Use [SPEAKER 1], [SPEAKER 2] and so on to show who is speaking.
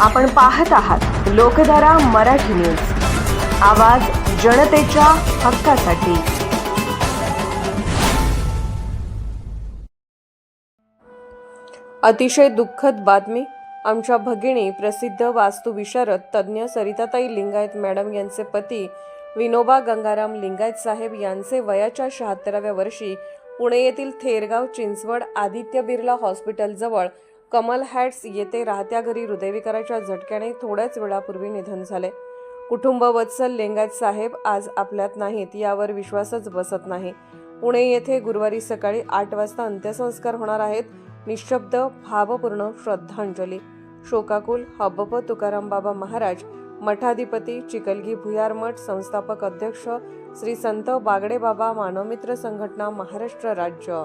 [SPEAKER 1] आपण पाहत आहात लोकधारा मराठी न्यूज. आवाज जनतेच्या हक्कासाठी. अतिशय दुःखद बातमी. आमच्या भगिनी प्रसिद्ध वास्तुविशारद तज्ज्ञ सरिताताई लिंगायत मॅडम यांचे पती विनोबा गंगाराम लिंगायत साहेब यांचे वयाच्या शहात्तराव्या वर्षी पुणे येथील थेरगाव चिंचवड आदित्य बिर्ला हॉस्पिटलजवळ कमल हॅट्स येथे राहत्या घरी हृदयविकाराच्या झटक्याने थोड्याच वेळापूर्वी निधन झाले. कुटुंब वत्सल लिंगायत साहेब आज आपल्यात नाहीत यावर विश्वासच बसत नाही. पुणे येथे गुरुवारी सकाळी आठ वाजता अंत्यसंस्कार होणार आहेत. निशब्द भावपूर्ण श्रद्धांजली. शोकाकुल हब्बप तुकाराम बाबा महाराज मठाधिपती चिकलगी भुयार मठ संस्थापक अध्यक्ष श्री संत बागडे बाबा मानवमित्र संघटना महाराष्ट्र राज्य.